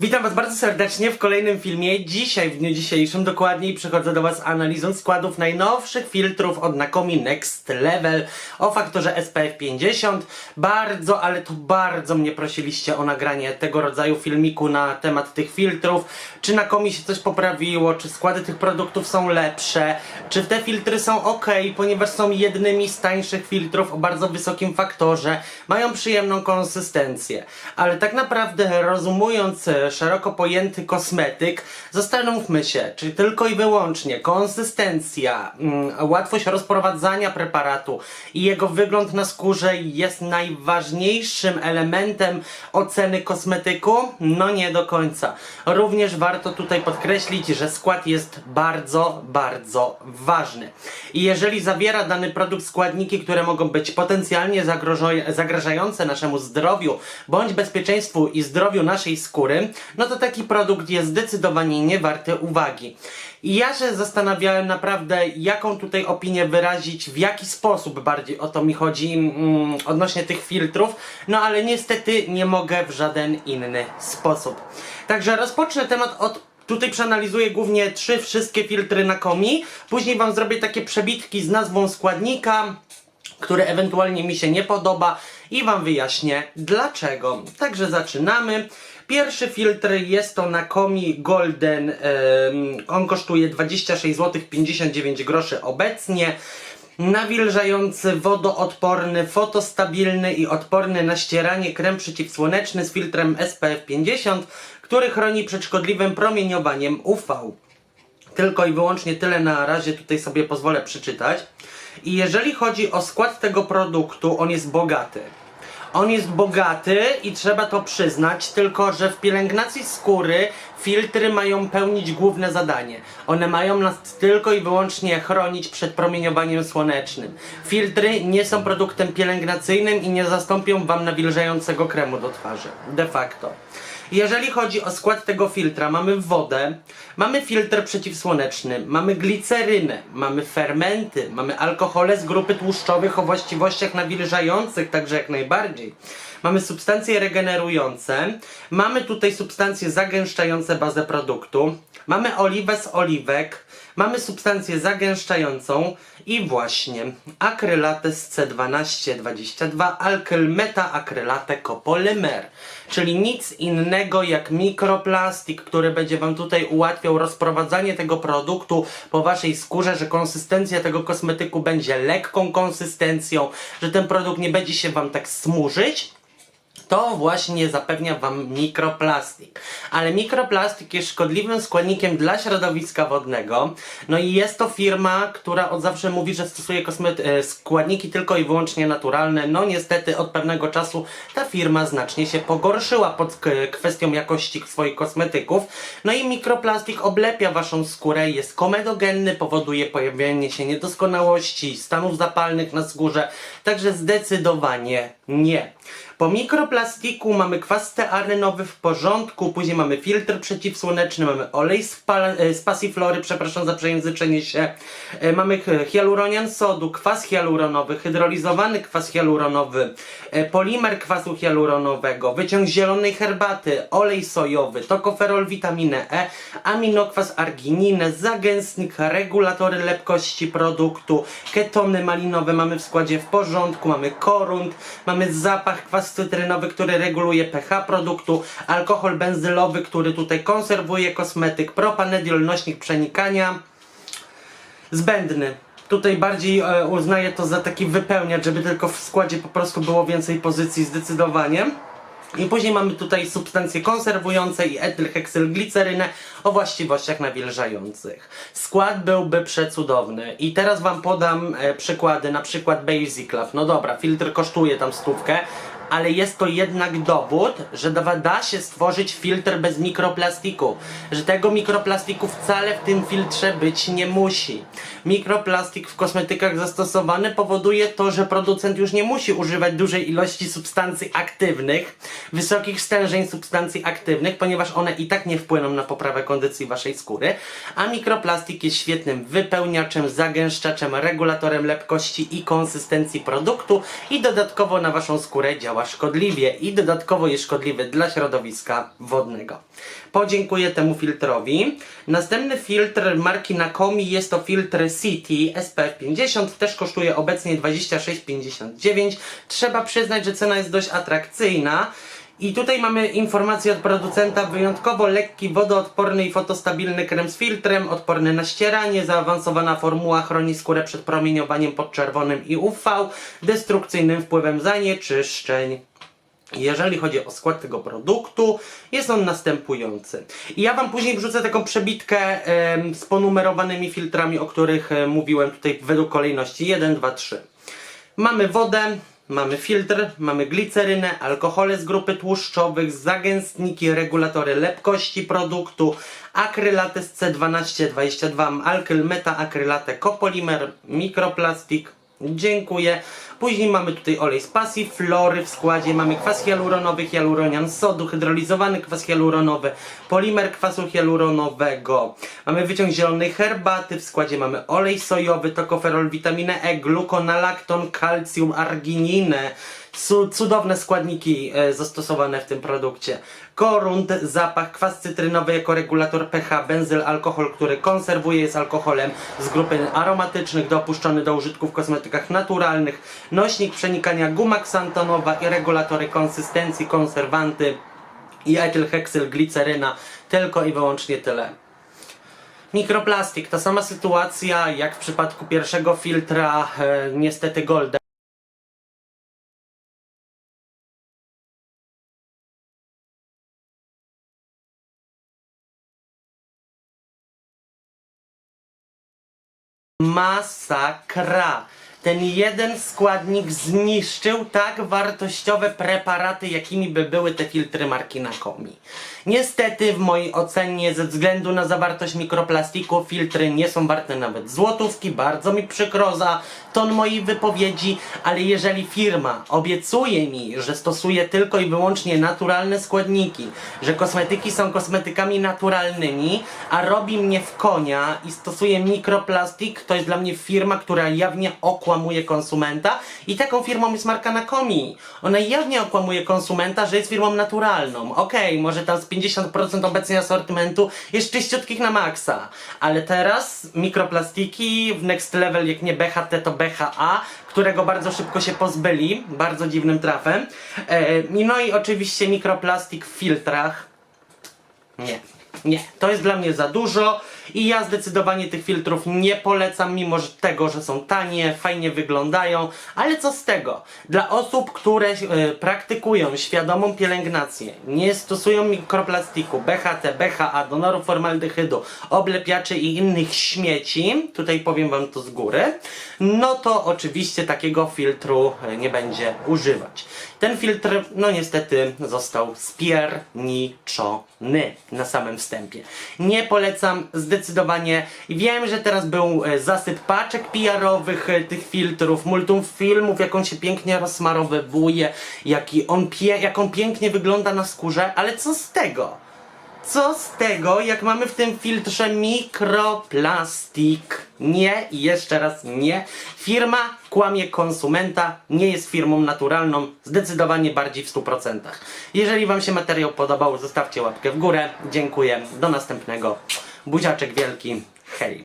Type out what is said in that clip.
Witam Was bardzo serdecznie w kolejnym filmie. Dzisiaj, w dniu dzisiejszym, dokładniej przychodzę do Was analizą składów najnowszych filtrów od Nakomi Next Level o faktorze SPF 50. Bardzo, ale to bardzo mnie prosiliście o nagranie tego rodzaju filmiku na temat tych filtrów. Czy Nakomi się coś poprawiło, czy składy tych produktów są lepsze, czy te filtry są ok, ponieważ są jednymi z tańszych filtrów o bardzo wysokim faktorze, mają przyjemną konsystencję. Ale tak naprawdę, rozumując szeroko pojęty kosmetyk, zastanówmy się, czy tylko i wyłącznie konsystencja, mm, łatwość rozprowadzania preparatu i jego wygląd na skórze jest najważniejszym elementem oceny kosmetyku? No nie do końca. Również warto tutaj podkreślić, że skład jest bardzo, bardzo ważny. I jeżeli zawiera dany produkt składniki, które mogą być potencjalnie zagrożo- zagrażające naszemu zdrowiu bądź bezpieczeństwu i zdrowiu naszej skóry, no to taki produkt jest zdecydowanie nie warty uwagi. I ja się zastanawiałem naprawdę, jaką tutaj opinię wyrazić, w jaki sposób bardziej o to mi chodzi mm, odnośnie tych filtrów, no ale niestety nie mogę w żaden inny sposób. Także rozpocznę temat od Tutaj przeanalizuję głównie trzy wszystkie filtry na komi. Później wam zrobię takie przebitki z nazwą składnika, który ewentualnie mi się nie podoba i wam wyjaśnię dlaczego. Także zaczynamy. Pierwszy filtr jest to na Komi Golden. on kosztuje 26 zł 59 groszy obecnie. Nawilżający, wodoodporny, fotostabilny i odporny na ścieranie krem przeciwsłoneczny z filtrem SPF 50, który chroni przed szkodliwym promieniowaniem UV. Tylko i wyłącznie tyle na razie tutaj sobie pozwolę przeczytać. I jeżeli chodzi o skład tego produktu, on jest bogaty. On jest bogaty i trzeba to przyznać, tylko że w pielęgnacji skóry filtry mają pełnić główne zadanie. One mają nas tylko i wyłącznie chronić przed promieniowaniem słonecznym. Filtry nie są produktem pielęgnacyjnym i nie zastąpią wam nawilżającego kremu do twarzy. De facto. Jeżeli chodzi o skład tego filtra, mamy wodę, mamy filtr przeciwsłoneczny, mamy glicerynę, mamy fermenty, mamy alkohole z grupy tłuszczowych o właściwościach nawilżających, także jak najbardziej. Mamy substancje regenerujące, mamy tutaj substancje zagęszczające bazę produktu, mamy oliwę z oliwek, mamy substancję zagęszczającą i właśnie akrylatę z C1222 alkyl metaakrylatę copolymer, czyli nic innego jak mikroplastik, który będzie Wam tutaj ułatwiał rozprowadzanie tego produktu po Waszej skórze, że konsystencja tego kosmetyku będzie lekką konsystencją, że ten produkt nie będzie się Wam tak smurzyć, to właśnie zapewnia Wam mikroplastik. Ale mikroplastik jest szkodliwym składnikiem dla środowiska wodnego. No i jest to firma, która od zawsze mówi, że stosuje kosmety- e, składniki tylko i wyłącznie naturalne. No niestety od pewnego czasu ta firma znacznie się pogorszyła pod kwestią jakości swoich kosmetyków. No i mikroplastik oblepia Waszą skórę, jest komedogenny, powoduje pojawienie się niedoskonałości, stanów zapalnych na skórze. Także zdecydowanie nie. Po mikroplastiku mamy kwas stearynowy w porządku, później mamy filtr przeciwsłoneczny, mamy olej z, pa- e, z pasiflory, przepraszam za przejęzyczenie się, e, mamy hialuronian sodu, kwas hialuronowy, hydrolizowany kwas hialuronowy, e, polimer kwasu hialuronowego, wyciąg zielonej herbaty, olej sojowy, tokoferol witaminę E, aminokwas argininę, zagęstnik, regulatory lepkości produktu, ketony malinowe mamy w składzie w porządku, mamy korunt, mamy zapach, cytrynowy, który reguluje pH produktu, alkohol benzylowy, który tutaj konserwuje kosmetyk, propanediol, nośnik przenikania, zbędny. Tutaj bardziej e, uznaję to za taki wypełniacz, żeby tylko w składzie po prostu było więcej pozycji zdecydowanie. I później mamy tutaj substancje konserwujące i etylheksylglicerynę o właściwościach nawilżających. Skład byłby przecudowny. I teraz wam podam e, przykłady, na przykład Basic Love. No dobra, filtr kosztuje tam stówkę, ale jest to jednak dowód, że da, się stworzyć filtr bez mikroplastiku. Że tego mikroplastiku wcale w tym filtrze być nie musi. Mikroplastik w kosmetykach zastosowany powoduje to, że producent już nie musi używać dużej ilości substancji aktywnych, wysokich stężeń substancji aktywnych, ponieważ one i tak nie wpłyną na poprawę kondycji waszej skóry, a mikroplastik jest świetnym wypełniaczem, zagęszczaczem, regulatorem lepkości i konsystencji produktu i dodatkowo na waszą skórę działa działa szkodliwie i dodatkowo jest szkodliwy dla środowiska wodnego. Podziękuję temu filtrowi. Następny filtr marki Nakomi jest to filtr City SPF 50, też kosztuje obecnie 26,59. Trzeba przyznać, że cena jest dość atrakcyjna. I tutaj mamy informację od producenta, wyjątkowo lekki, wodoodporny i fotostabilny krem z filtrem, odporny na ścieranie, zaawansowana formuła chroni skórę przed promieniowaniem podczerwonym i UV, destrukcyjnym wpływem zanieczyszczeń. Jeżeli chodzi o skład tego produktu, jest on następujący. I ja Wam później wrzucę taką przebitkę em, z ponumerowanymi filtrami, o których e, mówiłem tutaj według kolejności 1, 2, 3. Mamy wodę, mamy filtr, mamy glicerynę, alkohole z grupy tłuszczowych, zagęstniki, regulatory lepkości produktu, akrylatę z C1222, alkyl, metaakrylatę, kopolimer, mikroplastik, Dziękuję. Później mamy tutaj olej z pasji, flory w składzie, mamy kwas hialuronowy, hialuronian sodu, hydrolizowany kwas hialuronowy, polimer kwasu hialuronowego. Mamy wyciąg zielonej herbaty, w składzie mamy olej sojowy, tokoferol, witaminę E, glukonalakton, kalcium, argininę. Cu- cudowne składniki e, zastosowane w tym produkcie. Korunt, zapach, kwas cytrynowy jako regulator pH, benzyl, alkohol, który konserwuje, jest alkoholem z grupy aromatycznych, dopuszczony do użytku w kosmetykach naturalnych, nośnik przenikania, guma ksantonowa i regulatory konsystencji, konserwanty i etylheksyl, gliceryna, tylko i wyłącznie tyle. Mikroplastik, ta sama sytuacja jak w przypadku pierwszego filtra, e, niestety Golden. Masakra. Ten jeden składnik zniszczył tak wartościowe preparaty, jakimi by były te filtry marki Nakomi. Niestety, w mojej ocenie, ze względu na zawartość mikroplastiku, filtry nie są warte nawet złotówki. Bardzo mi przykro za ton mojej wypowiedzi, ale jeżeli firma obiecuje mi, że stosuje tylko i wyłącznie naturalne składniki, że kosmetyki są kosmetykami naturalnymi, a robi mnie w konia i stosuje mikroplastik, to jest dla mnie firma, która jawnie okłamuje konsumenta i taką firmą jest marka Nakomi. Ona jawnie okłamuje konsumenta, że jest firmą naturalną. Okej, może tam z 50% obecnie asortymentu jest czyściutkich na maksa, ale teraz mikroplastiki w next level, jak nie BHT to BHA, którego bardzo szybko się pozbyli, bardzo dziwnym trafem. E, no i oczywiście mikroplastik w filtrach. Nie, nie, to jest dla mnie za dużo i ja zdecydowanie tych filtrów nie polecam, mimo że tego, że są tanie, fajnie wyglądają, ale co z tego? Dla osób, które e, praktykują świadomą pielęgnację, nie stosują mikroplastiku, BHT, BHA, donorów formaldehydu, oblepiaczy i innych śmieci, tutaj powiem wam to z góry, no to oczywiście takiego filtru e, nie będzie używać. Ten filtr, no niestety, został spierniczony na samym wstępie. Nie polecam zdecydowanie. Wiem, że teraz był e, zasyp paczek PR-owych e, tych filtrów, multum filmów, jak on się pięknie rozmarowywuje, jaki on pie jak on pięknie wygląda na skórze, ale co z tego? Co z tego, jak mamy w tym filtrze mikroplastik? Nie i jeszcze raz nie. Firma kłamie konsumenta, nie jest firmą naturalną, zdecydowanie bardziej w 100%. Jeżeli Wam się materiał podobał, zostawcie łapkę w górę. Dziękuję. Do następnego. Buziaczek wielki. Hej.